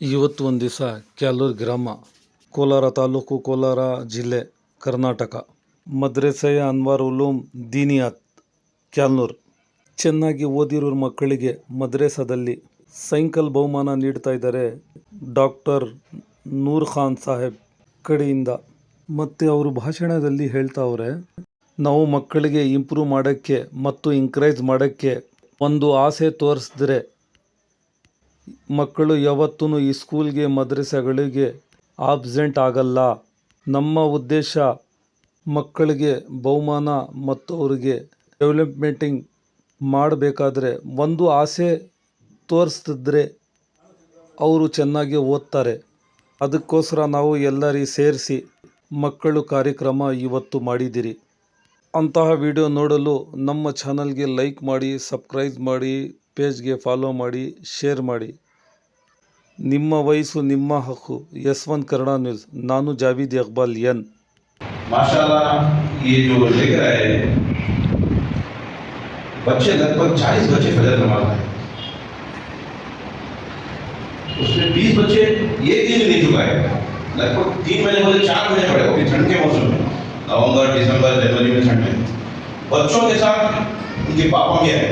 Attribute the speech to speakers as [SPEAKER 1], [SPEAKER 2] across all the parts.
[SPEAKER 1] ಇವತ್ತು ಒಂದು ದಿವಸ ಕ್ಯಾಲೂರು ಗ್ರಾಮ, ಕೋಲಾರ ತಾಲೂಕು, ಕೋಲಾರ ಜಿಲ್ಲೆ, ಕರ್ನಾಟಕ. ಮದ್ರೆಸೆಯ ಅನ್ವಾರ್ ಉಲೂಮ್ ದೀನಿಯಾತ್, ಕ್ಯಾಲ್ನೂರ್. ಚೆನ್ನಾಗಿ ಓದಿರೋ ಮಕ್ಕಳಿಗೆ ಮದ್ರೆಸದಲ್ಲಿ ಸೈಕಲ್ ಬಹುಮಾನ ನೀಡ್ತಾ ಇದ್ದಾರೆ ಡಾಕ್ಟರ್ ನೂರ್ ಖಾನ್ ಸಾಹೇಬ್ ಕಡೆಯಿಂದ. ಮತ್ತು ಅವರು ಭಾಷಣದಲ್ಲಿ ಹೇಳ್ತಾವ್ರೆ, ನಾವು ಮಕ್ಕಳಿಗೆ ಇಂಪ್ರೂವ್ ಮಾಡೋಕ್ಕೆ ಮತ್ತು ಎಂಕರೇಜ್ ಮಾಡೋಕ್ಕೆ ಒಂದು ಆಸೆ ತೋರಿಸಿದ್ರೆ ಮಕ್ಕಳು ಯಾವತ್ತೂ ಈ ಸ್ಕೂಲ್ಗೆ, ಮದ್ರಸೆಗಳಿಗೆ ಆಬ್ಸೆಂಟ್ ಆಗಲ್ಲ. ನಮ್ಮ ಉದ್ದೇಶ ಮಕ್ಕಳಿಗೆ ಬಹುಮಾನ ಮತ್ತು ಅವರಿಗೆ ಡೆವಲಪ್ಮೆಂಟಿಂಗ್ ಮಾಡಬೇಕಾದ್ರೆ ಒಂದು ಆಸೆ ತೋರಿಸ್ತಿದ್ರೆ ಅವರು ಚೆನ್ನಾಗಿ ಓದ್ತಾರೆ. ಅದಕ್ಕೋಸ್ಕರ ನಾವು ಎಲ್ಲರಿ ಸೇರಿಸಿ ಮಕ್ಕಳು ಕಾರ್ಯಕ್ರಮ ಇವತ್ತು ಮಾಡಿದ್ದೀರಿ. ಅಂತಹ ವಿಡಿಯೋ ನೋಡಲು ನಮ್ಮ ಚಾನಲ್ಗೆ ಲೈಕ್ ಮಾಡಿ ಸಬ್ಸ್ಕ್ರೈಬ್ ಮಾಡಿ. ಪೇಜ್ಗೆ ಫಾಲೋ ಮಾಡಿ ಶೇರ್ ಮಾಡಿ ನಿಮ್ಮ ವಯಸ್ಸು ನಿಮ್ಮ ಹಕ್ಕು ಎಸ್ ಒನ್ ಕನ್ನಡ ನ್ಯೂಸ್ ನಾನು ಜಾವೀದ್ ಇಕ್ಬಾಲ್ ಎನ್
[SPEAKER 2] माशाल्लाह ये जो लिख रहा है बच्चे लगभग 40 बच्चे फजर नमाज में उसमें 20 बच्चे एक दिन नहीं चुकाए लगभग तीन महीने बोले चार महीने पड़े होंगे ठंड के मौसम में नवंबर दिसंबर जनवरी में ठंड में बच्चों के साथ उनके पापा भी आए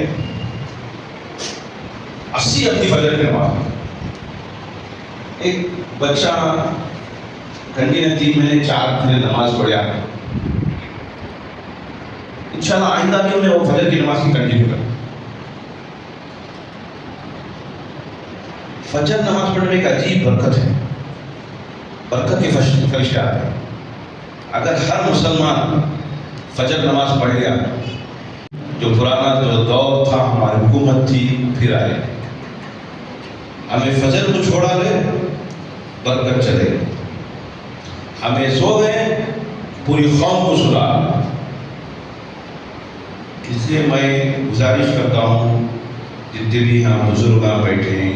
[SPEAKER 2] अस्सी अपनी फजर की नमाज़ एक बच्चा कंटिन्यू तीन महीने चार महीने नमाज़ पढ़ा इंशाल्लाह आइंदा भी उन्हें वो फजर की नमाज़ की कंटिन्यू कर। फजर नमाज़ पढ़ने में एक अजीब बरकत है। बरकत के फरिश्ते आते हैं। अगर हर मुसलमान फजर नमाज़ पढ़ लिया, जो पुराना जो दौर था, हमारी हुकूमत थी, फिर आए हमें फजर को छोड़ा ले बरकत चले हमें सो गए, पूरी कौम को सुना। इसलिए मैं गुजारिश करता हूँ, जितने भी यहाँ बुज़ुर्ग बैठे हैं,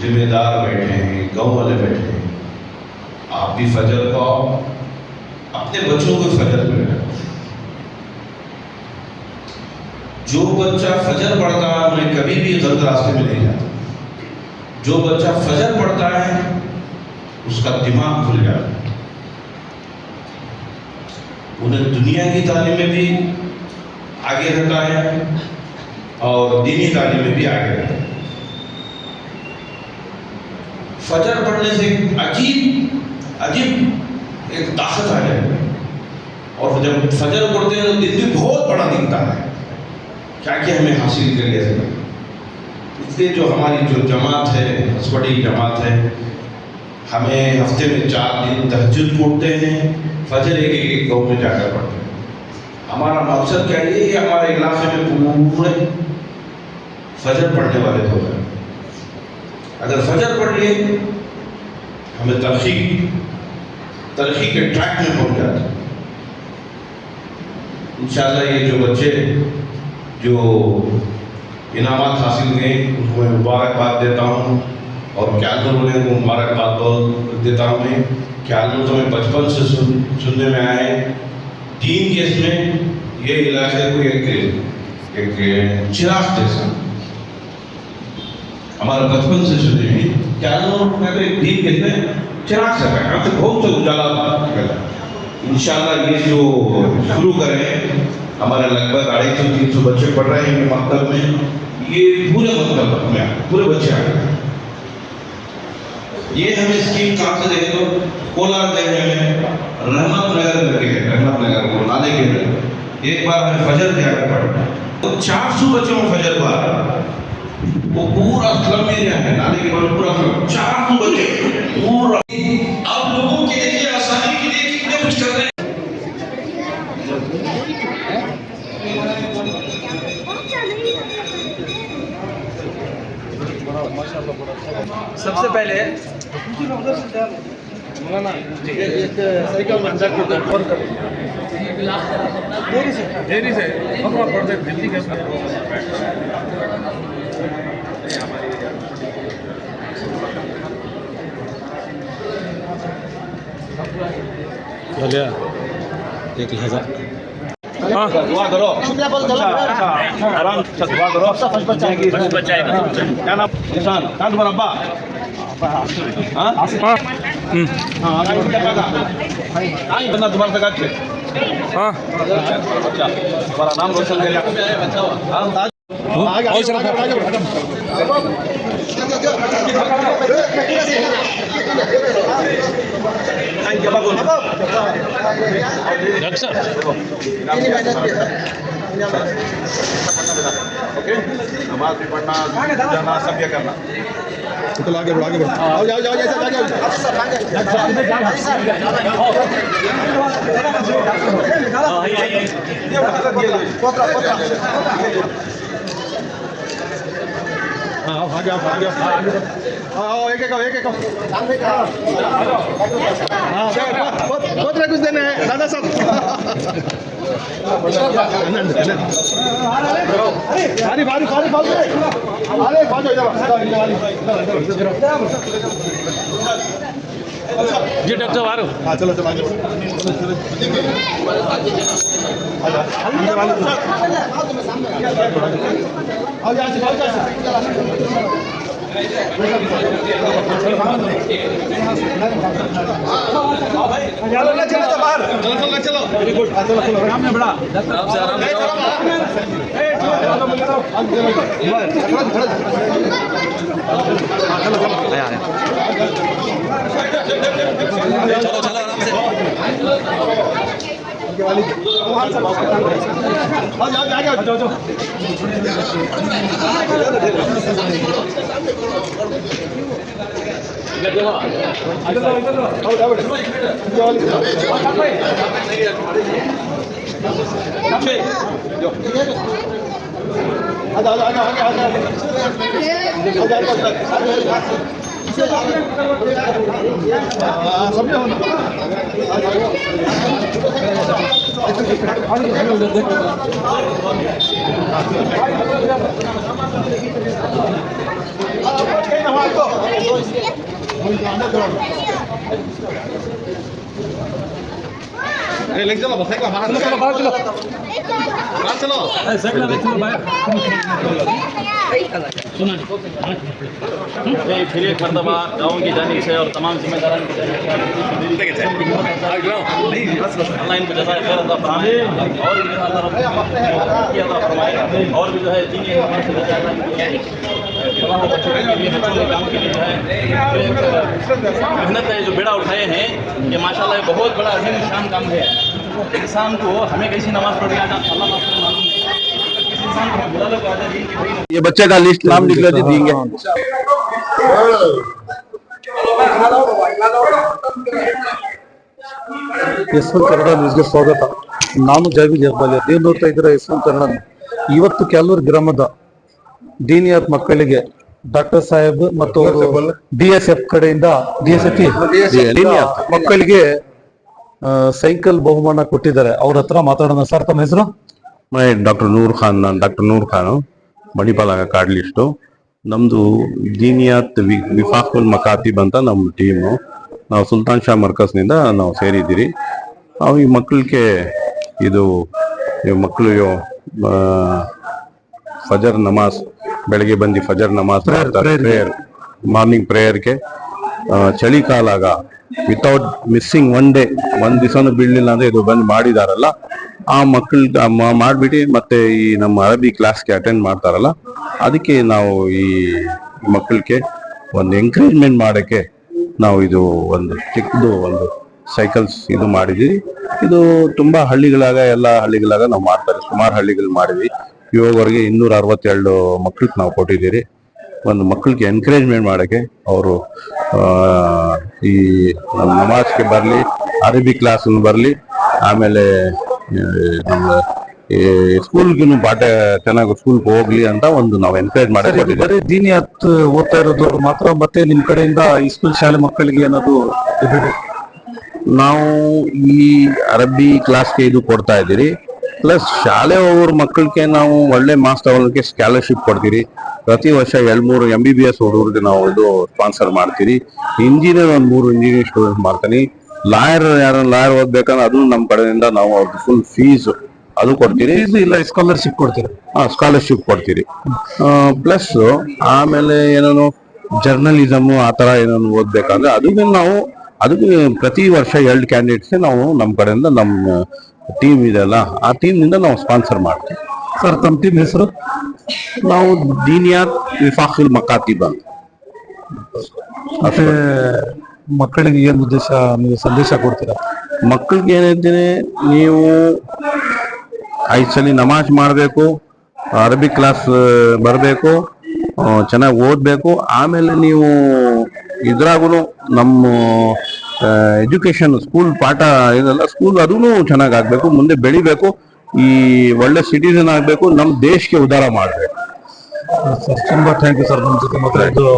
[SPEAKER 2] जिम्मेदार बैठे हैं, गाँव वाले बैठे हैं, आप भी फजर को अपने बच्चों को फजर में जो बच्चा फजर पढ़ता है, उन्हें कभी भी गलत रास्ते में नहीं जाता। जो बच्चा फजर पढ़ता है, उसका दिमाग खुल जाता है। उन्हें दुनिया की तालीम में भी आगे रहता है और दीनी तालीम में भी आगे रहता है। फजर पढ़ने से अजीब अजीब एक ताकत आ जाती है। और जब फजर पढ़ते हैं तो दिन भी बहुत बड़ा दिखता है। क्या क्या हमें हासिल कर लिया इसलिए जो हमारी जो जमात है हसपटी जमात है, हमें हफ़्ते में चार दिन तहजद को उठते हैं, फजर एक एक गाँव में जाकर पढ़ते हैं। हमारा मकसद क्या है? ये हमारे इलाके में पूरे फजर पढ़ने वाले हो। गए अगर फजर पढ़ लिए हमें तरक्की तरक्की के ट्रैक में पहुँच जाते इंशाल्लाह ये जो बच्चे, जो इनामत हासिल हुए उनको मैं मुबारकबाद देता हूँ और क्यालूर वाले को मुबारकबाद देता हूँ मैं। क्यालूर तो मैं बचपन से सुन, सुनने में आए। तीन केस में ये इलाके को एक एक चिराग जैसा हमारा बचपन से सुने हैं। क्यालूर में तो एक दिन कहते हैं चिराग सा है। यहाँ से बहुत से उजाला इंशाल्लाह ये जो शुरू करें हमारे लगभग अढ़ाई सौ तीन सौ बच्चे पढ़ रहे हैं मकतब में। ये पूरे मतलब में पूरे बच्चे आ ये हमें स्कीम कहाँ से देखे तो कोलार देने में, रहमत नगर करके है, रहमत नगर को नाले के अंदर। एक बार हमें फजर जाकर पढ़ा। तो चार सौ बच्चों में फजर बार वो पूरा स्लम एरिया है, नाले के बाद पूरा स्लम चार सौ बच्चे पूरा आप लोगों के लिए आसानी के लिए कितने कुछ कर रहे हैं
[SPEAKER 3] सबसे पहले एक साइकिल अंदर को और कर। देरी से। देरी से। पकड़ा पड़ते जल्दी कर
[SPEAKER 1] भल्या एक हज़ार
[SPEAKER 2] हाँ। दुआ करो। अच्छा आराम से दुआ करो। क्या नाम? निशान। कहाँ तुम्हारा अब्बा? हाँ। Oke, nama Tripurna, jangan sampai karena.
[SPEAKER 4] चलो आगे बढ़ो आगे बढ़ो आओ जाओ जाओ जाओ जाओ हाँ आओ आगे आओ आगे आओ आओ आओ एक एक आओ एक एक आओ हाँ बहुत बहुत कुछ देना है दादा साहब भारी भारी
[SPEAKER 3] जी डॉक्टर हो
[SPEAKER 4] चलो चलो। चलो तो बाहर चलो चलो वेरी गुड चलो चलो आराम में बड़ा आराम से आराम चलो चलो आया आया चलो चलो, आराम से। 아, 선명하다. লেগ চলো বসাই বাহার চলো বাহার চলো বাহার
[SPEAKER 5] চলো फिर एक मरतबा गाँव की जानी से और तमाम फरमाए और भी जो है मेहनत है जो बेड़ा उठाए हैं ये माशाल्लाह बहुत बड़ा अजीम शान काम है इंसान को हमें कैसी नमाज़ पढ़ रहा अल्लाह मालूम है
[SPEAKER 6] ये बच्चे का लिस्ट नाम निकला दे देंगे
[SPEAKER 7] ಯಶವಂತ ಕನ್ನಡ ನ್ಯೂಸ್ಗೆ ಸ್ವಾಗತ ನಾನು ಜಾವಿ ಜರ್ಬಾಲಿ ನೀವು ನೋಡ್ತಾ ಇದ್ದೀರಾ ಯಶವಂತ ಕನ್ನಡ ಇವತ್ತು ಕೆಲವರು ಗ್ರಾಮದ ದೀನಿಯಾತ್ ಮಕ್ಕಳಿಗೆ ಡಾಕ್ಟರ್ ಸಾಹೇಬ್ ಮತ್ತು ಡಿ ಎಸ್ ಎಫ್ ಕಡೆಯಿಂದ ಡಿ ಎಸ್ ಎಫ್ ದೀನಿಯಾತ್ ಮಕ್ಕಳಿಗೆ ಆ, ಸೈಕಲ್ ಬಹುಮಾನ ಕೊಟ್ಟಿದ್ದಾರೆ ಅವ್ರ ಹತ್ರ ಮಾತಾಡೋಣ ಸರ್ ತಮ್ಮ ಹೆಸರು
[SPEAKER 6] ಮೈ ಡಾಕ್ಟರ್ ನೂರ್ ಖಾನ್ ನಾನು ಡಾಕ್ಟರ್ ನೂರ್ ಖಾನು ಮಣಿಪಾಲ ಕಾಡ್ಲಿಸ್ಟು ನಮ್ಮದು ದೀನಿಯಾತ್ ವಿ ವಿಫಾಕುಲ್ ಮಕಾತಿಬ್ ಅಂತ ನಮ್ಮ ಟೀಮು. ನಾವು ಸುಲ್ತಾನ್ ಶಾ ಮರ್ಕಸ್ನಿಂದ ನಾವು ಸೇರಿದ್ದೀರಿ. ನಾವು ಈ ಮಕ್ಕಳಿಗೆ ಇದು ಮಕ್ಕಳು ಫಜರ್ ನಮಾಜ್ ಬೆಳಗ್ಗೆ ಬಂದು ಫಜರ್ ನಮಾಜ್ ಪ್ರೇಯರ್ ಮಾರ್ನಿಂಗ್ ಪ್ರೇಯರ್ಗೆ. ಚಳಿಕಾಲಾಗ ವಿತೌಟ್ ಮಿಸ್ಸಿಂಗ್ ಒನ್ ಡೇ ಒಂದು ದಿವಸನೂ ಬೀಳಲಿಲ್ಲ ಅಂದರೆ ಇದು ಬಂದು ಮಾಡಿದಾರಲ್ಲ ಆ ಮಕ್ಕಳ ಮಾಡ್ಬಿಟ್ಟು ಮತ್ತೆ ಈ ನಮ್ಮ ಅರಬಿ ಕ್ಲಾಸ್ಗೆ ಅಟೆಂಡ್ ಮಾಡ್ತಾರಲ್ಲ, ಅದಕ್ಕೆ ನಾವು ಈ ಮಕ್ಕಳಿಗೆ ಒಂದು ಎಂಕರೇಜ್ಮೆಂಟ್ ಮಾಡೋಕ್ಕೆ ನಾವು ಇದು ಒಂದು ಚಿಕ್ಕದು ಒಂದು ಸೈಕಲ್ಸ್ ಇದು ಮಾಡಿದ್ದೀವಿ. ಇದು ತುಂಬಾ ಹಳ್ಳಿಗಳಾಗ, ಎಲ್ಲ ಹಳ್ಳಿಗಳಾಗ ನಾವು ಮಾಡ್ತಾರೆ. ಸುಮಾರು ಹಳ್ಳಿಗಳು ಮಾಡಿದ್ವಿ. ಇವಾಗವರೆಗೆ ಇನ್ನೂರ ಅರವತ್ತೆರಡು ಮಕ್ಕಳಿಗೆ ನಾವು ಕೊಟ್ಟಿದ್ದೀರಿ. ಒಂದು ಮಕ್ಕಳಿಗೆ ಎನ್ಕರೇಜ್ಮೆಂಟ್ ಮಾಡೋಕ್ಕೆ ಅವರು ಈ ನಮಾಜ್ಗೆ ಬರಲಿ, ಅರಬಿ ಕ್ಲಾಸ್ ಬರಲಿ, ಆಮೇಲೆ ನಮ್ಮ ಸ್ಕೂಲ್ಗೂ ಪಾಠ ಚೆನ್ನಾಗಿ ಸ್ಕೂಲ್ಗೆ ಹೋಗ್ಲಿ ಅಂತ ಒಂದು ನಾವು ಎನ್ಕರೇಜ್
[SPEAKER 7] ಸರ್,
[SPEAKER 6] ಬರೀ
[SPEAKER 7] ದೀನಿ
[SPEAKER 6] ಕೊಟ್ಟಿದ್ದೀವಿ.
[SPEAKER 7] ಓದ್ತಾ ಇರೋದು ಮಾತ್ರ ಮತ್ತೆ ನಿಮ್ ಕಡೆಯಿಂದ ಈ ಸ್ಕೂಲ್ ಶಾಲೆ ಮಕ್ಕಳಿಗೆ ಏನಾದ್ರು
[SPEAKER 6] ನಾವು ಈ ಅರಬ್ಬಿ ಕ್ಲಾಸ್ಗೆ ಇದು ಕೊಡ್ತಾ ಇದ್ದೀರಿ. ಪ್ಲಸ್ ಶಾಲೆ ಹೋಗೋರ್ ಮಕ್ಕಳಿಗೆ ನಾವು ಒಳ್ಳೆ ಮಾರ್ಕ್ಸ್ ತಗೊಳ್ಳೋಕೆ ಸ್ಕಾಲರ್ಶಿಪ್ ಕೊಡ್ತೀರಿ. ಪ್ರತಿ ವರ್ಷ ಎರಡ್ ಮೂರು ಎಂ ಬಿ ಬಿ ಎಸ್ ಹುಡುಗರಿಗೆ ನಾವು ಇದು ಸ್ಪಾನ್ಸರ್ ಮಾಡ್ತೀರಿ. ಇಂಜಿನಿಯರ್ ಒಂದ್ ಮೂರು ಇಂಜಿನಿಯರ್ ಸ್ಟೂಡೆಂಟ್ ಮಾಡ್ತೀನಿ. ಲಾಯರ್ ಯಾರ ಲಾಯರ್ ಓದ್ಬೇಕಂದ್ರೆ ಅದನ್ನು ನಮ್ಮ ಕಡೆಯಿಂದ ನಾವು ಅವ್ರಿಗೆ ಫುಲ್ ಫೀಸ್ ಅದು ಕೊಡ್ತೀರಿ.
[SPEAKER 7] ಇದು ಇಲ್ಲ ಸ್ಕಾಲರ್ಶಿಪ್ ಕೊಡ್ತೀರಾ.
[SPEAKER 6] ಸ್ಕಾಲರ್ಶಿಪ್ ಕೊಡ್ತೀರಿ. ಪ್ಲಸ್ ಆಮೇಲೆ ಏನೇನು ಜರ್ನಲಿಸಮ್ ಆ ತರ ಏನೇನು ಓದ್ಬೇಕಂದ್ರೆ ಅದಕ್ಕೆ ನಾವು ಅದಕ್ಕೆ ಪ್ರತಿ ವರ್ಷ ಎರಡು ಕ್ಯಾಂಡಿಡೇಟ್ಸ್ ನಾವು ನಮ್ಮ ಕಡೆಯಿಂದ ನಮ್ಮ ಟೀಮ್ ಇದೆಯಲ್ಲ ಆ ಟೀಮ್ನಿಂದ ನಾವು ಸ್ಪಾನ್ಸರ್ ಮಾಡ್ತೀವಿ.
[SPEAKER 7] ಸರ್ ತಮ್ಮ ಟೀಮ್ ಹೆಸರು?
[SPEAKER 6] ನಾವು ದೀನಿಯಾತ್ ವಿಫಾಖುಲ್ ಮಕಾತಿಬ್
[SPEAKER 7] ಮತ್ತೆ ಮಕ್ಕಳಿಗೆ ಏನು ಉದ್ದೇಶ ನೀವು ಸಂದೇಶ ಕೊಡ್ತೀರಾ?
[SPEAKER 6] ಮಕ್ಕಳಿಗೆ ಏನಿದ್ದೀನಿ ನೀವು ಐದು ಸಲ ನಮಾಜ್ ಮಾಡಬೇಕು ಅರಬಿ ಕ್ಲಾಸ್ ಬರಬೇಕು ಚೆನ್ನಾಗಿ ಓದಬೇಕು ಆಮೇಲೆ ನೀವು ಇದ್ರಾಗೂ ನಮ್ಮ ಎಜುಕೇಶನ್ ಸ್ಕೂಲ್ ಪಾಠ ಏನಲ್ಲ ಸ್ಕೂಲ್ ಅದೂ ಚೆನ್ನಾಗಿ ಆಗಬೇಕು ಮುಂದೆ ಬೆಳಿಬೇಕು ಈ ಒಳ್ಳೆ ಸಿಟಿಸನ್ ಆಗಬೇಕು ನಮ್ಮ ದೇಶಕ್ಕೆ ಉದ್ಧಾರ ಮಾಡಬೇಕು.
[SPEAKER 7] ಸರ್ ತುಂಬ ಥ್ಯಾಂಕ್ ಯು ಸರ್ ನಮ್ಮ ಜೊತೆ ಮಾತಾಡಿದ್ದು.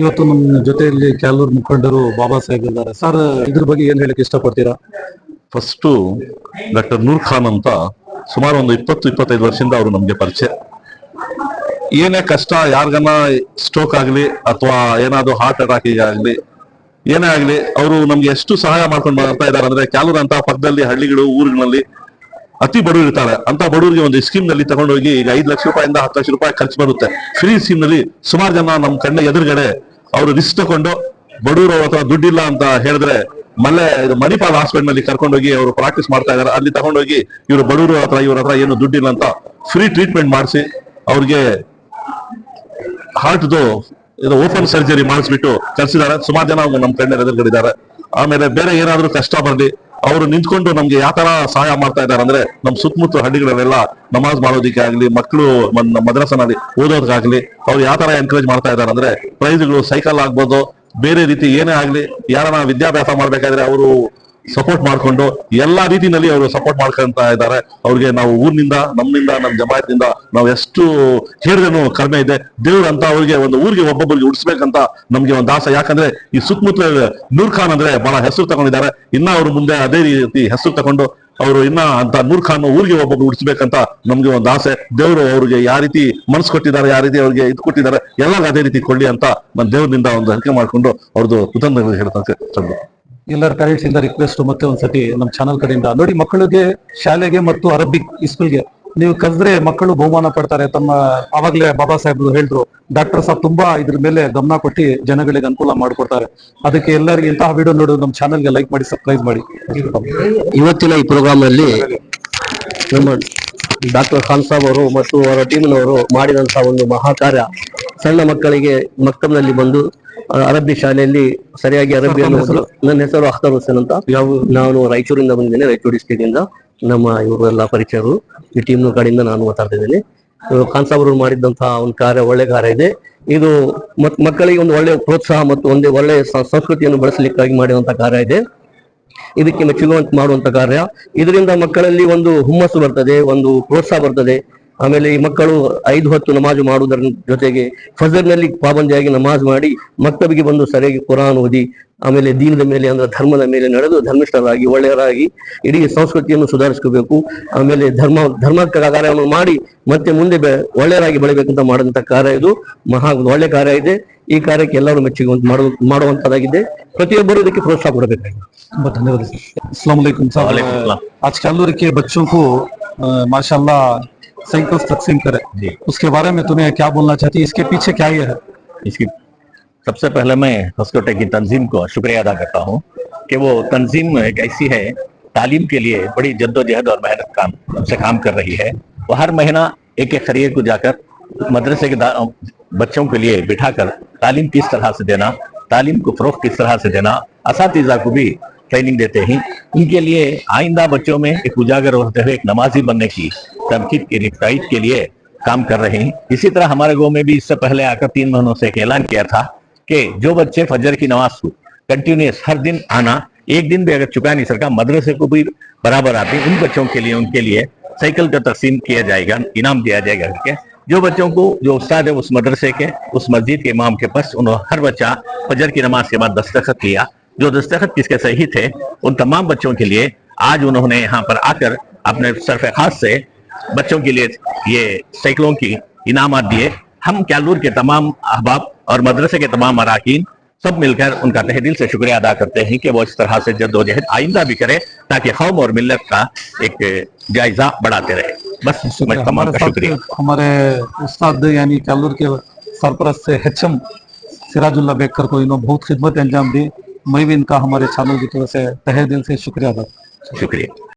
[SPEAKER 7] ಇವತ್ತು ನಮ್ಮ ಜೊತೆಯಲ್ಲಿ ಕೆಲವರು ಮುಖಂಡರು ಬಾಬಾ ಸಾಹೇಬ್ ಇದ್ದಾರೆ. ಸರ್, ಇದ್ರ ಬಗ್ಗೆ ಏನ್ ಹೇಳಕ್ ಇಷ್ಟಪಡ್ತೀರಾ?
[SPEAKER 8] ಫಸ್ಟು ಡಾಕ್ಟರ್ ನೂರ್ ಖಾನ್ ಅಂತ ಸುಮಾರು ಒಂದು ಇಪ್ಪತ್ತು, ಇಪ್ಪತ್ತೈದು ವರ್ಷದಿಂದ ಅವರು ನಮ್ಗೆ ಪರಿಚಯ. ಏನೇ ಕಷ್ಟ ಯಾರಿಗನ್ನ ಸ್ಟ್ರೋಕ್ ಆಗ್ಲಿ ಅಥವಾ ಏನಾದ್ರು ಹಾರ್ಟ್ ಅಟ್ಯಾಕ್ ಆಗ್ಲಿ, ಏನೇ ಆಗ್ಲಿ, ಅವರು ನಮ್ಗೆ ಎಷ್ಟು ಸಹಾಯ ಮಾಡ್ಕೊಂಡು ಬರ್ತಾ ಇದ್ದಾರೆ ಅಂದ್ರೆ ಕ್ಯಾಲೂರ್ ಅಂತ ಪಕ್ಕದಲ್ಲಿ ಹಳ್ಳಿಗಳು, ಊರುಗಳಲ್ಲಿ ಅತಿ ಬಡವರು ಇರ್ತಾರೆ. ಅಂತ ಬಡವರಿಗೆ ಒಂದು ಸ್ಕೀಮ್ನಲ್ಲಿ ತಗೊಂಡೋಗಿ ಈಗ ಐದು ಲಕ್ಷ ರೂಪಾಯಿಂದ ಹತ್ತು ಲಕ್ಷ ರೂಪಾಯಿ ಖರ್ಚು ಬರುತ್ತೆ. ಫ್ರೀ ಸ್ಕೀಮ್ನಲ್ಲಿ ಸುಮಾರು ಜನ ನಮ್ಮ ಕಣ್ಣ ಎದುರುಗಡೆ ಅವರು ರಿಸ್ಕ್ ತಗೊಂಡು ಬಡವರು ಅಥವಾ ದುಡ್ಡಿಲ್ಲ ಅಂತ ಹೇಳಿದ್ರೆ ಇದು ಮಣಿಪಾಲ್ ಹಾಸ್ಪಿಟಲ್ನಲ್ಲಿ ಕರ್ಕೊಂಡೋಗಿ ಅವರು ಪ್ರಾಕ್ಟೀಸ್ ಮಾಡ್ತಾ ಇದಾರೆ. ಅಲ್ಲಿ ತಗೊಂಡೋಗಿ ಇವರು ಬಡವರು ಹತ್ರ, ಇವ್ರ ಹತ್ರ ಏನು ದುಡ್ಡಿಲ್ಲ ಅಂತ ಫ್ರೀ ಟ್ರೀಟ್ಮೆಂಟ್ ಮಾಡಿಸಿ ಅವ್ರಿಗೆ ಹಾರ್ಟ್ದು ಇದು ಓಪನ್ ಸರ್ಜರಿ ಮಾಡಿಸ್ಬಿಟ್ಟು ಕರೆಸಿದ್ದಾರೆ. ಸುಮಾರು ಜನ ನಮ್ಮ ಕಣ್ಣ ಎದುರುಗಡಿದ್ದಾರೆ ಆಮೇಲೆ ಬೇರೆ ಏನಾದ್ರೂ ಕಷ್ಟ ಬರ್ಲಿ ಅವರು ನಿಂತ್ಕೊಂಡು ನಮ್ಗೆ ಯಾವ ತರ ಸಹಾಯ ಮಾಡ್ತಾ ಇದ್ದಾರೆ ಅಂದ್ರೆ ನಮ್ ಸುತ್ತಮುತ್ತ ಹಳ್ಳಿಗಳಲ್ಲೆಲ್ಲ ನಮಾಜ್ ಮಾಡೋದಿಕ್ಕೆ ಆಗ್ಲಿ ಮಕ್ಕಳು ಮದ್ರಸನಲ್ಲಿ ಓದೋದಕ್ಕಾಗ್ಲಿ, ಅವ್ರು ಯಾವ ತರ ಎನ್ಕರೇಜ್ ಮಾಡ್ತಾ ಇದ್ದಾರೆ ಅಂದ್ರೆ ಪ್ರೈಸ್ಗಳು ಸೈಕಲ್ ಆಗ್ಬೋದು, ಬೇರೆ ರೀತಿ ಏನೇ ಆಗ್ಲಿ, ಯಾರನ್ನ ವಿದ್ಯಾಭ್ಯಾಸ ಮಾಡ್ಬೇಕಾದ್ರೆ ಅವರು ಸಪೋರ್ಟ್ ಮಾಡ್ಕೊಂಡು ಎಲ್ಲಾ ರೀತಿಯಲ್ಲಿ ಅವರು ಸಪೋರ್ಟ್ ಮಾಡ್ಕೊಂತ ಇದ್ದಾರೆ. ಅವ್ರಿಗೆ ನಾವು ಊರಿನಿಂದ, ನಮ್ಮಿಂದ ನಮ್ಮ ಜಮಾಯತ್ನಿಂದ ನಾವು ಎಷ್ಟು ಹೇಳಿದ್ರೂ ಕಡಿಮೆ ಇದೆ. ದೇವ್ರ ಅಂತ ಅವ್ರಿಗೆ ಒಂದು ಊರಿಗೆ ಒಬ್ಬೊಬ್ಬರಿಗೆ ಉಡಿಸ್ಬೇಕಂತ ನಮ್ಗೆ ಒಂದು ಆಸೆ. ಯಾಕಂದ್ರೆ ಈ ಸುತ್ತಮುತ್ತ ನೂರ್ ಖಾನ್ ಅಂದ್ರೆ ಬಹಳ ಹೆಸರು ತಗೊಂಡಿದ್ದಾರೆ. ಇನ್ನ ಅವರು ಮುಂದೆ ಅದೇ ರೀತಿ ಹೆಸರು ತಗೊಂಡು ಅವರು ಇನ್ನ ಅಂತ ನೂರ್ ಖಾನ್ ಊರಿಗೆ ಒಬ್ಬೊಬ್ರು ಉಡಿಸ್ಬೇಕಂತ ನಮ್ಗೆ ಒಂದು ಆಸೆ. ದೇವ್ರು ಅವ್ರಿಗೆ ಯಾವ ರೀತಿ ಮನಸ್ಸು ಕೊಟ್ಟಿದ್ದಾರೆ, ಯಾವ ರೀತಿ ಅವ್ರಿಗೆ ಇದು ಕೊಟ್ಟಿದ್ದಾರೆ ಎಲ್ಲ ಅದೇ ರೀತಿ ಕೊಡ್ಲಿ ಅಂತ ನಾನು ದೇವ್ರನಿಂದ ಒಂದು ಹರಿಕೆ ಮಾಡ್ಕೊಂಡು ಅವ್ರದ್ದು ಕೃತಜ್ಞತೆ ಹೇಳ್ತಾರೆ
[SPEAKER 7] ಎಲ್ಲರ ಪೇರೆಂಟ್ಸ್ ಇಂದ ರಿಕ್ವೆಸ್ಟ್ ಮತ್ತೆ ಒಂದ್ಸತಿ ನಮ್ಮ ಚಾನಲ್ ಕಡೆಯಿಂದ. ನೋಡಿ, ಮಕ್ಕಳಿಗೆ ಶಾಲೆಗೆ ಮತ್ತು ಅರಬಿಕ್ ಸ್ಕೂಲ್ಗೆ ನೀವು ಕರೆದ್ರೆ ಮಕ್ಕಳು ಬಹುಮಾನ ಪಡ್ತಾರೆ ತಮ್ಮ ಆವಾಗಲೇ ಬಾಬಾ ಸಾಹೇಬ್ರು ಹೇಳಿದ್ರು. ಡಾಕ್ಟರ್ ಸಾಹೇಬ್ ತುಂಬಾ ಇದ್ರ ಮೇಲೆ ಗಮನ ಕೊಟ್ಟು ಜನಗಳಿಗೆ ಅನುಕೂಲ ಮಾಡಿಕೊಡ್ತಾರೆ. ಅದಕ್ಕೆ ಎಲ್ಲರಿಗೆ ಇಂತಹ ವಿಡಿಯೋ ನೋಡೋದು ನಮ್ಮ ಚಾನಲ್ಗೆ ಲೈಕ್ ಮಾಡಿ ಸಬ್ಸ್ಕ್ರೈಬ್ ಮಾಡಿ.
[SPEAKER 9] ಇವತ್ತಿನ ಈ ಪ್ರೋಗ್ರಾಮ್ ಅಲ್ಲಿ ಡಾಕ್ಟರ್ ಖಾನ್ ಸಾಬ್ ಅವರು ಮತ್ತು ಅವರ ಟೀಮ್ನವರು ಮಾಡಿದಂತಹ ಒಂದು ಮಹಾ ಕಾರ್ಯ ಸಣ್ಣ ಮಕ್ಕಳಿಗೆ ಮಕ್ಕಳಿನಲ್ಲಿ ಬಂದು ಅರಬ್ಬಿ ಶಾಲೆಯಲ್ಲಿ ಸರಿಯಾಗಿ ಅರಬ್ಬಿಯನ್ನು
[SPEAKER 7] ಹೆಸರು?
[SPEAKER 9] ನನ್ನ ಹೆಸರು ಅಖ್ತರ್ ಹುಸೇನ್ ಅಂತ.
[SPEAKER 7] ಯಾವ
[SPEAKER 9] ನಾನು ರಾಯಚೂರಿಂದ ಬಂದಿದ್ದೇನೆ ರಾಯಚೂರು ಡಿಸ್ಟ್ರಿಕ್ಟ್ ಇಂದ. ನಮ್ಮ ಇವರೆಲ್ಲ ಪರಿಚಯರು. ಈ ಟೀಮ್ ಕಡೆಯಿಂದ ನಾನು ಮಾತಾಡ್ತಾ ಇದ್ದೇನೆ. ಅವರು ಮಾಡಿದಂತಹ ಒಂದು ಕಾರ್ಯ ಒಳ್ಳೆ ಕಾರ್ಯ ಇದೆ. ಇದು ಮತ್ ಮಕ್ಕಳಿಗೆ ಒಂದು ಒಳ್ಳೆ ಪ್ರೋತ್ಸಾಹ ಮತ್ತು ಒಂದು ಒಳ್ಳೆ ಸಂಸ್ಕೃತಿಯನ್ನು ಬಳಸಲಿಕ್ಕಾಗಿ ಮಾಡಿರುವಂತಹ ಕಾರ್ಯ ಇದೆ. ಇದಕ್ಕೆ ಮೆಚ್ಚುಗುವಂತ ಮಾಡುವಂತ ಕಾರ್ಯ. ಇದರಿಂದ ಮಕ್ಕಳಲ್ಲಿ ಒಂದು ಹುಮ್ಮಸ್ಸು ಬರ್ತದೆ ಒಂದು ಪ್ರೋತ್ಸಾಹ ಬರ್ತದೆ. ಆಮೇಲೆ ಈ ಮಕ್ಕಳು ಐದು ಹೊತ್ತು ನಮಾಜು ಮಾಡುವುದರ ಜೊತೆಗೆ ಫಜರ್ನಲ್ಲಿ ಪಾಬಂದಿಯಾಗಿ ನಮಾಜ್ ಮಾಡಿ ಮಕ್ತಬಿಗೆ ಬಂದು ಸರಿಯಾಗಿ ಕುರಾನ್ ಓದಿ ಆಮೇಲೆ ದೀನದ ಮೇಲೆ ಅಂದ್ರೆ ಧರ್ಮದ ಮೇಲೆ ನಡೆದು ಧರ್ಮಿಷ್ಠರಾಗಿ ಒಳ್ಳೆಯರಾಗಿ ಇಡೀ ಸಂಸ್ಕೃತಿಯನ್ನು ಸುಧಾರಿಸ್ಕೋಬೇಕು ಆಮೇಲೆ ಧರ್ಮ ಧರ್ಮ ಕಾರ್ಯವನ್ನು ಮಾಡಿ ಮತ್ತೆ ಮುಂದೆ ಬೆ- ಒಳ್ಳೆಯರಾಗಿ ಬೆಳಿಬೇಕಂತ ಮಾಡಿದಂತ ಕಾರ್ಯ ಇದು ಮಹಾ ಒಳ್ಳೆ ಕಾರ್ಯ ಇದೆ ಈ ಕಾರ್ಯಕ್ಕೆ ಎಲ್ಲರೂ ಮೆಚ್ಚುಗೆ ಮಾಡುವ ಮಾಡುವಂತದ್ದಾಗಿದೆ ಪ್ರತಿಯೊಬ್ಬರು ಇದಕ್ಕೆ ಪ್ರೋತ್ಸಾಹ ಕೊಡಬೇಕಾಗಿದೆ
[SPEAKER 7] बहुत धन्यवाद सर अस्सलाम वालेकुम साहब
[SPEAKER 5] वालेकुम सलाम।
[SPEAKER 7] आज कैलोर के बच्चों को अ, माशाल्लाह साइकिल्स तकसीम करे।
[SPEAKER 5] जी।
[SPEAKER 7] उसके बारे में तुम्हें क्या बोलना चाहती है? इसके पीछे क्या ये है?
[SPEAKER 5] इसकी सबसे पहले मैं हस्कोटे की तंजीम को शुक्रिया अदा करता हूँ कि वो तंजीम एक ऐसी है तालीम के लिए बड़ी जद्दोजहद और मेहनत काम से काम कर रही है। वो हर महीना एक एक खरीद को जाकर मदरसे के बच्चों के लिए बिठाकर तालीम किस तरह से देना तालीम को फरोख किस तरह से देना इस को भी ट्रेनिंग देते हैं। उनके लिए आइंदा बच्चों में एक उजागर होते हुए एक नमाजी बनने की तमकीद की रिफ्ताइत के लिए काम कर रहे हैं। इसी तरह हमारे गाँव में भी इससे पहले आकर तीन महीनों से एक ऐलान किया था कि जो बच्चे फजर की नमाज़ को कंटिन्यूस हर दिन आना, एक दिन भी अगर चुका नहीं सरकार मदरसे को भी बराबर आते उन बच्चों के लिए, उनके लिए साइकिल का तकसीम किया जाएगा, इनाम दिया जाएगा करके। जो बच्चों को, जो उस्ताद है उस मदरसे के, उस मस्जिद के इमाम के पास उन्होंने हर बच्चा फजर की नमाज़ के बाद दस्तखत किया। जो दस्तखत किसके सही थे उन तमाम बच्चों के लिए आज उन्होंने यहाँ पर आकर अपने सरफ खास से बच्चों के लिए ये साइकिलों की इनामात दिए। हम क्यालूर के तमाम अहबाब और मदरसे के तमाम अरकान सब मिलकर उनका तहे दिल से शुक्रिया अदा करते हैं कि वो इस तरह से जद्दोजहद आइंदा भी करे ताकि कौम और मिलत का एक जायजा बढ़ाते रहे। बस
[SPEAKER 7] हमारे
[SPEAKER 5] का शुक्रिया।
[SPEAKER 7] हमारे उस्ताद यानी कैलोर के सरपरस्त से एचएम सिराजुल्ला बेकर को इन्होंने बहुत खिदमत अंजाम दी। मैं भी इनका हमारे चैनल की तरफ़ से तहे दिल से शुक्रिया अदा
[SPEAKER 5] शुक्रिया।